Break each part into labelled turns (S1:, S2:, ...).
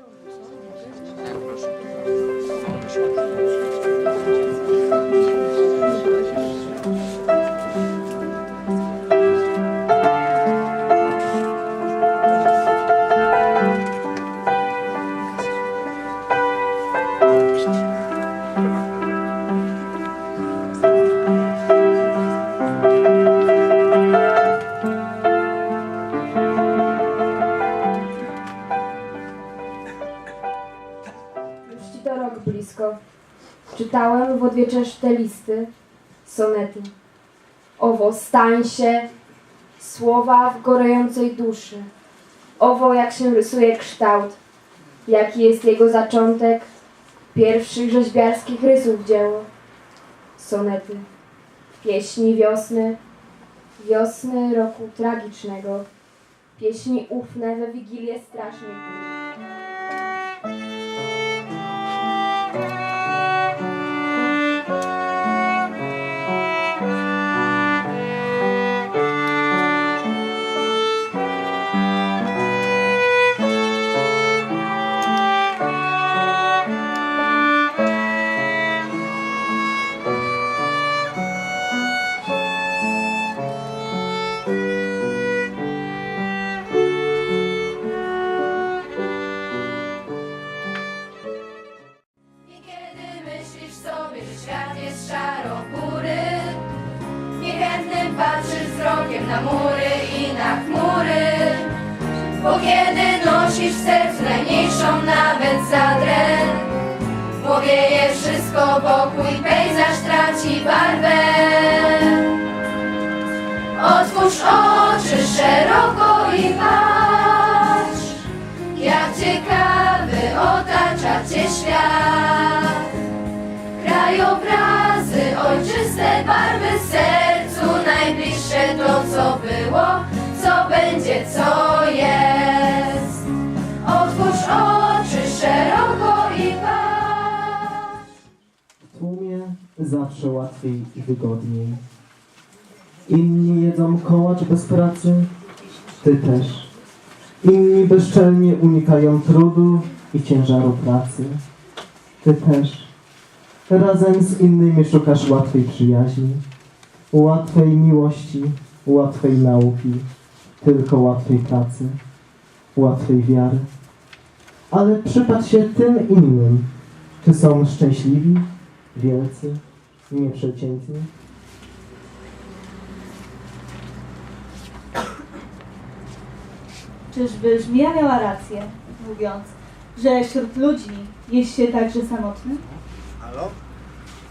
S1: Już to rok blisko. Czytałem w odwieczerz te listy, sonety. Owo, stań się, słowa w gorejącej duszy. Owo, jak się rysuje kształt, jaki jest jego zaczątek, pierwszych rzeźbiarskich rysów dzieło. Sonety, pieśni wiosny, wiosny roku tragicznego, pieśni ufne we wigilię strasznych
S2: Bo kiedy nosisz w sercu najmniejszą nawet zadrę jest wszystko wokół pejzaż traci barwę. Otwórz oczy szeroko i patrz Jak ciekawy otacza cię świat. Krajobrazy, ojczyste barwy sercu Najbliższe to co było, będzie, co jest Otwórz oczy szeroko i patrz
S3: W tłumie zawsze łatwiej i wygodniej. Inni jedzą kołacz bez pracy, ty też. Inni bezczelnie unikają trudu i ciężaru pracy, ty też. Razem z innymi szukasz łatwej przyjaźni, łatwej miłości, łatwej nauki, tylko łatwej pracy, łatwej wiary. Ale przypatrz się tym innym, czy są szczęśliwi, wielcy, nieprzeciętni.
S4: Czyżby żmija miała rację, mówiąc, że wśród ludzi jest się także samotny?
S5: Halo?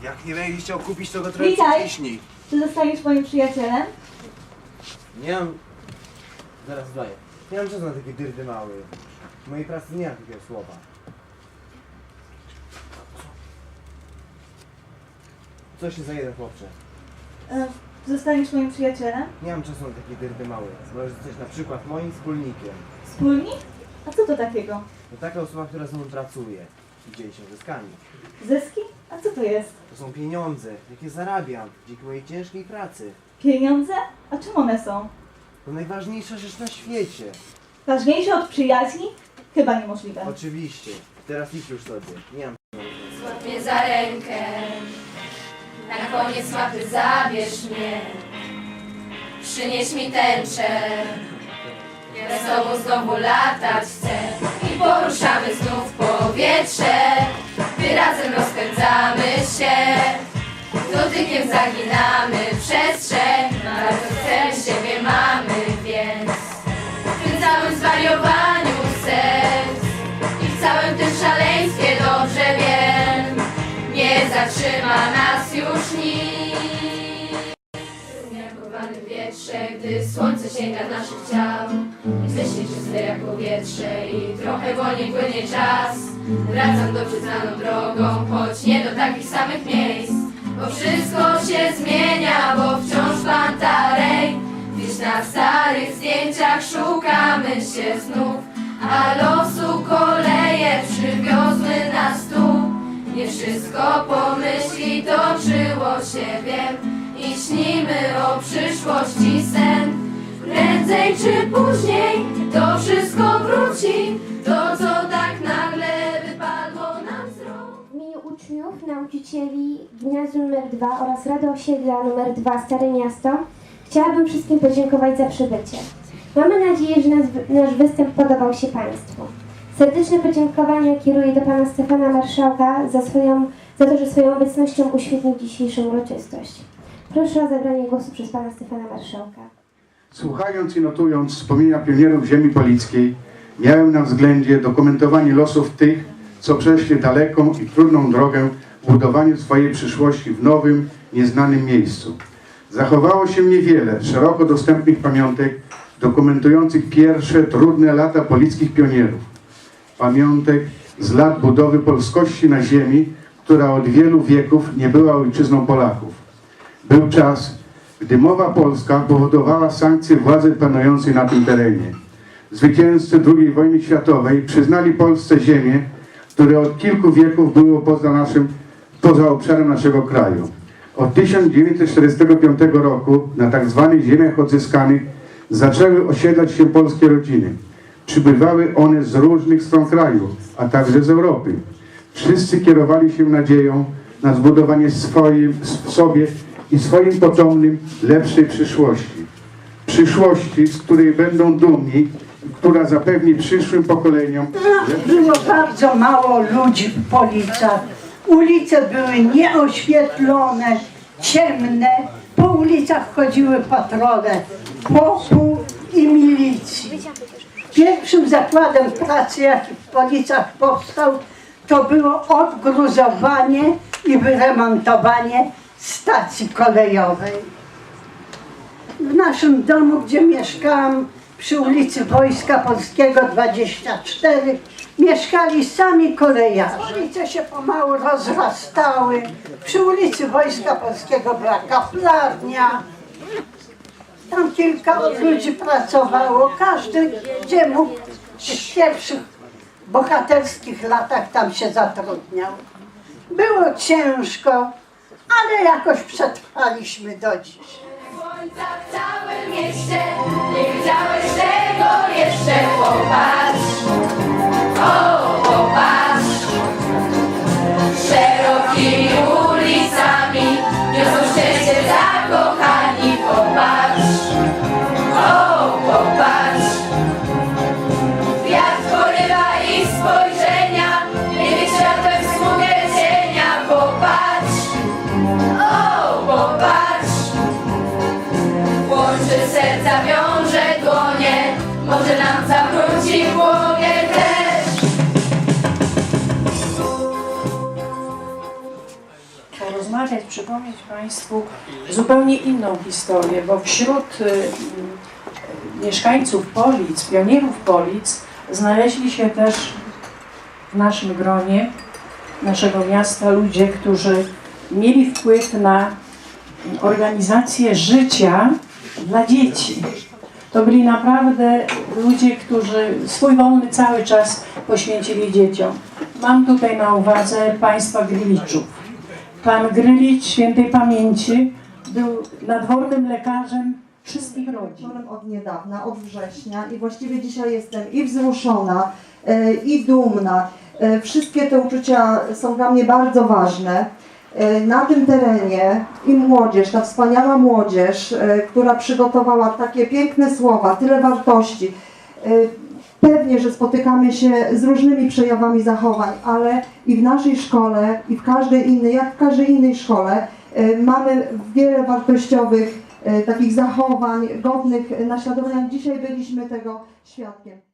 S5: Jak nie będziesz chciał kupić, to go trochę
S4: Witaj.
S5: przyciśnij.
S4: Czy zostaniesz moim przyjacielem?
S5: Nie mam... Zaraz daję. Nie mam czasu na takie dyrdy mały. W mojej pracy nie ma takiego słowa. Co się za jeden chłopcze?
S4: E, Zostaniesz moim przyjacielem?
S5: Nie mam czasu na takie dyrdy małe. Możesz zostać na przykład moim wspólnikiem.
S4: Wspólnik? A co to takiego?
S5: To taka osoba, która ze mną pracuje i dzieli się zyskami.
S4: Zyski? A co to jest?
S5: To są pieniądze, jakie zarabiam dzięki mojej ciężkiej pracy.
S4: Pieniądze? A czym one są?
S5: To najważniejsza rzecz na świecie.
S4: Ważniejsze od przyjaźni? Chyba niemożliwe.
S5: Oczywiście. Teraz idź już sobie. Nie mam
S2: Złap mnie za rękę Na koniec mapy zabierz mnie Przynieś mi tęczę Ja z tobą znowu latać chcę I poruszamy znów powietrze Gdy razem rozpędzamy się Dotykiem zaginamy przestrzeń zwariowaniu serc. I w całym tym szaleństwie dobrze wiem Nie zatrzyma nas już nic. Umiarkowany wietrze, gdy słońce sięga naszych ciał. Jesteście czyste jak powietrze i trochę wolniej płynie czas. Wracam do przyznaną drogą, choć nie do takich samych miejsc Na starych zdjęciach szukamy się znów, a losu koleje przywiozły nas tu. Nie wszystko pomyśli toczyło się, wiem, i śnimy o przyszłości sen. Prędzej czy później to wszystko wróci, to co tak nagle wypadło nam z rąk.
S6: W imieniu uczniów, nauczycieli Gimnazjum nr 2 oraz Rady Osiedla nr 2 Stare Miasto chciałabym wszystkim podziękować za przybycie. Mamy nadzieję, że nas, nasz występ podobał się Państwu. Serdeczne podziękowania kieruję do Pana Stefana Marszałka za, swoją, za to, że swoją obecnością uświetnił dzisiejszą uroczystość. Proszę o zabranie głosu przez Pana Stefana Marszałka.
S7: Słuchając i notując wspomnienia pionierów ziemi polickiej, miałem na względzie dokumentowanie losów tych, co przeszli daleką i trudną drogę w budowaniu swojej przyszłości w nowym, nieznanym miejscu. Zachowało się niewiele szeroko dostępnych pamiątek dokumentujących pierwsze trudne lata polickich pionierów. Pamiątek z lat budowy polskości na ziemi, która od wielu wieków nie była ojczyzną Polaków. Był czas, gdy mowa polska powodowała sankcje władzy panującej na tym terenie. Zwycięzcy II wojny światowej przyznali Polsce ziemię, które od kilku wieków było poza, naszym, poza obszarem naszego kraju. Od 1945 roku na tak zwanych ziemiach odzyskanych zaczęły osiedlać się polskie rodziny. Przybywały one z różnych stron kraju, a także z Europy. Wszyscy kierowali się nadzieją na zbudowanie swoim, sobie i swoim potomnym lepszej przyszłości. Przyszłości, z której będą dumni, która zapewni przyszłym pokoleniom
S8: Było bardzo mało ludzi w Policach. Ulice były nieoświetlone, ciemne. Po ulicach chodziły patrole POP-u i milicji. Pierwszym zakładem pracy, jaki w Policach powstał, to było odgruzowanie i wyremontowanie stacji kolejowej. W naszym domu, gdzie mieszkałam przy ulicy Wojska Polskiego 24, mieszkali sami kolejarze. Ulice się pomału rozrastały. Przy ulicy Wojska Polskiego była kaplarnia. Tam kilka ludzi pracowało. Każdy, gdzie mógł, w pierwszych bohaterskich latach tam się zatrudniał. Było ciężko, ale jakoś przetrwaliśmy do dziś.
S2: W całym mieście, nie widziałeś tego jeszcze, popatrz, może nam zawróci głowie też.
S9: porozmawiać, przypomnieć Państwu zupełnie inną historię, bo wśród y, y, mieszkańców Polic, pionierów Polic, znaleźli się też w naszym gronie, naszego miasta ludzie, którzy mieli wpływ na organizację życia dla dzieci. To byli naprawdę ludzie, którzy swój wolny cały czas poświęcili dzieciom. Mam tutaj na uwadze państwa Gryliczów. Pan Grylicz świętej pamięci był nadwornym lekarzem wszystkich rodzin.
S10: Od niedawna, od września i właściwie dzisiaj jestem i wzruszona, e, i dumna. E, Wszystkie te uczucia są dla mnie bardzo ważne. E, Na tym terenie i młodzież, ta wspaniała młodzież, e, która przygotowała takie piękne słowa, tyle wartości. E, Pewnie, że spotykamy się z różnymi przejawami zachowań, ale i w naszej szkole, i w każdej innej, jak w każdej innej szkole, mamy wiele wartościowych takich zachowań godnych naśladowania. Dzisiaj byliśmy tego świadkiem.